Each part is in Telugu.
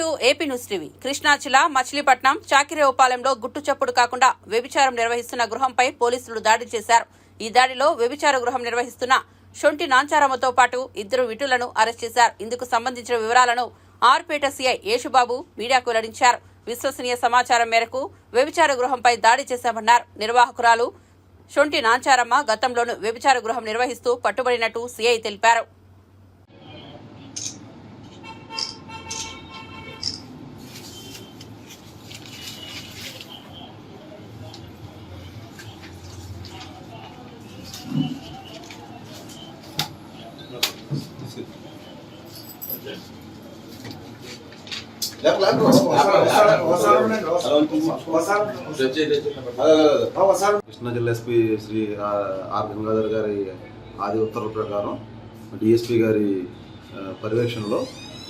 To AP news TV. Krishna జిల్లా మచిలీపట్నం చాకిరేవుపాలెంలో గుట్టు చప్పుడు కాకుండా వ్యభిచారం నిర్వహిస్తున్న గృహంపై పోలీసులు దాడి చేశారు. ఈ దాడిలో వ్యభిచార గృహం నిర్వహిస్తున్న షొంటి నాంచారమ్మతో పాటు ఇద్దరు విటులను అరెస్ట్ చేశారు. ఇందుకు సంబంధించిన వివరాలను ఆర్పేట సీఐ యేషుబాబు మీడియాకు వెల్లడించారు. విశ్వసనీయ సమాచారం మేరకు వ్యభిచార గృహంపై దాడి చేశామన్నారు. నిర్వాహకురాలు షొంటి నాంచారమ్మ గతంలోనూ వ్యభిచార గృహం నిర్వహిస్తూ పట్టుబడినట్టు సీఐ తెలిపారు. కృష్ణా జిల్లా ఎస్పీ శ్రీ ఆర్ గంగాధర్ గారి ఆది ఉత్తర్వుల ప్రకారం డిఎస్పీ గారి పర్యవేక్షణలో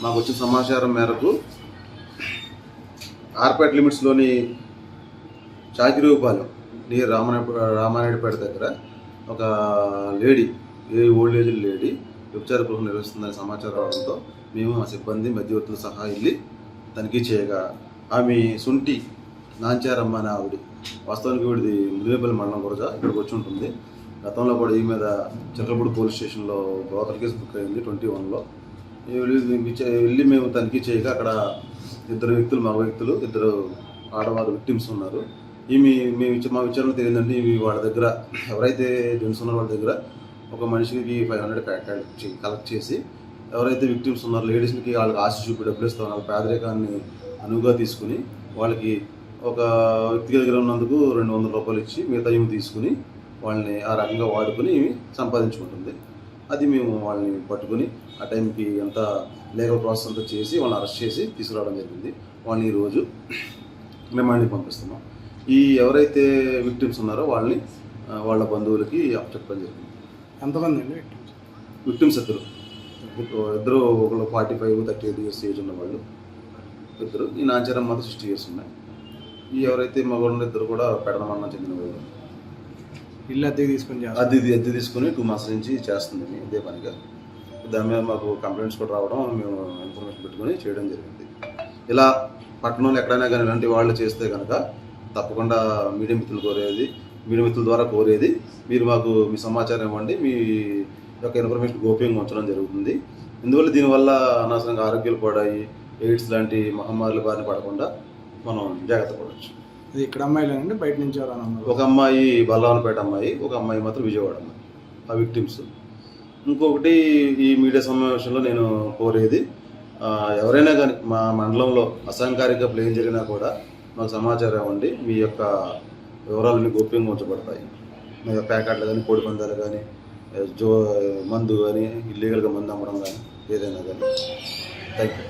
మాకు వచ్చిన సమాచారం మేరకు ఆర్పేట్ లిమిట్స్లోని చాకిరేవుపాలెం నీ రామనాయుడు రామానాయుడుపేట దగ్గర ఒక lady a old age lady వ్యభిచార గృహం నిర్వహిస్తుందనే సమాచారం రావడంతో మేము మా సిబ్బంది మధ్యవర్తులు సహా వెళ్ళి తనిఖీ చేయగా ఆమె సుంటి నాంచారమ్మ అనే ఆవిడ వాస్తవానికి వీడిది ముదిరేపల్లి మండలం కూడా ఇక్కడికి వచ్చి ఉంటుంది. గతంలో కూడా ఈ మీద చిత్రపూడి పోలీస్ స్టేషన్లో బ్రోకర్ కేసు బుక్ అయింది ట్వంటీ వన్లో. వెళ్ళి మేము తనిఖీ చేయగా అక్కడ ఇద్దరు వ్యక్తులు మగ వ్యక్తులు ఇద్దరు ఆడవారు విక్టిమ్స్ ఉన్నారు. ఈమె మేము ఇచ్చే మా విచారణ తెలియదండి ఇవి వాళ్ళ దగ్గర ఎవరైతే జెంట్స్ ఉన్నారో వాళ్ళ దగ్గర ఒక మనిషికి ఫైవ్ హండ్రెడ్ కలెక్ట్ చేసి ఎవరైతే విక్టిమ్స్ ఉన్నారో లేడీస్కి వాళ్ళకి ఆశ చూపి డబ్బులు ఇస్తాం వాళ్ళ పేదరికాన్ని అనువుగా తీసుకుని వాళ్ళకి ఒక వ్యక్తి దగ్గర ఉన్నందుకు రెండు వందల రూపాయలు ఇచ్చి మిగతా ఇవి తీసుకుని వాళ్ళని ఆ రకంగా వాడుకొని సంపాదించుకుంటుంది. అది మేము వాళ్ళని పట్టుకొని ఆ టైంకి అంతా లీగల్ ప్రాసెస్ అంతా చేసి వాళ్ళని అరెస్ట్ చేసి తీసుకురావడం జరిగింది. వాళ్ళని ఈరోజు రిమాండ్కి పంపిస్తున్నాం. ఈ ఎవరైతే విక్టిమ్స్ ఉన్నారో వాళ్ళని వాళ్ళ బంధువులకి చెప్పడం జరిగింది. ఎంతమంది అండి విక్టిమ్స్ ఇద్దరు. ఇద్దరు ఒకళ్ళు forty five thirty eight years age ఉన్న వాళ్ళు. ఇద్దరు. ఈ నాచారం మాత్రం సిక్స్టీ ఇయర్స్ ఉన్నాయి. ఈ ఎవరైతే మగవాళ్ళు ఇద్దరు కూడా పెడదమన్న చెందిన వాళ్ళు. ఇల్లు అద్దెకి తీసుకొని అద్దె అద్దె తీసుకుని టూ మంత్స్ నుంచి చేస్తుంది. ఇదే పనిగా దాని మీద మాకు కంప్లైంట్స్ కూడా రావడం మేము ఇన్ఫర్మేషన్ పెట్టుకొని చేయడం జరిగింది. ఇలా పట్టణంలో ఎక్కడైనా కానీ ఇలాంటి వాళ్ళు చేస్తే కనుక తప్పకుండా మీడియా మిత్రులు కోరేది మిత్రుల ద్వారా కోరేది. మీరు మాకు మీ సమాచారం ఇవ్వండి. మీ యొక్క ఇన్ఫర్మేషన్ గోప్యంగా ఉంచడం జరుగుతుంది. ఇందువల్ల దీనివల్ల అనవసరంగా ఆరోగ్యాలు పడాయి ఎయిడ్స్ లాంటి మహమ్మారుల బారిన పడకుండా మనం జాగ్రత్త పడవచ్చు. ఇది ఇక్కడ అమ్మాయిలేనండి? బయట నుంచి ఒక అమ్మాయి బలరావనపేట అమ్మాయి ఒక అమ్మాయి మాత్రం విజయవాడ అమ్మాయి. ఆ విక్టిమ్స్. ఇంకొకటి ఈ మీడియా సమావేశంలో నేను కోరేది ఎవరైనా కానీ మా మండలంలో అసాంకారిక ప్లేన్ జరిగినా కూడా మాకు సమాచారం ఇవ్వండి. మీ యొక్క వివరాలన్నీ గోప్యంగా ఉంచబడతాయి. ప్యాకెట్లు కానీ కోడి పందాలు కానీ జో మందు కానీ ఇల్లీగల్గా మందు అమ్మడం కానీ ఏదైనా కానీ. Thank you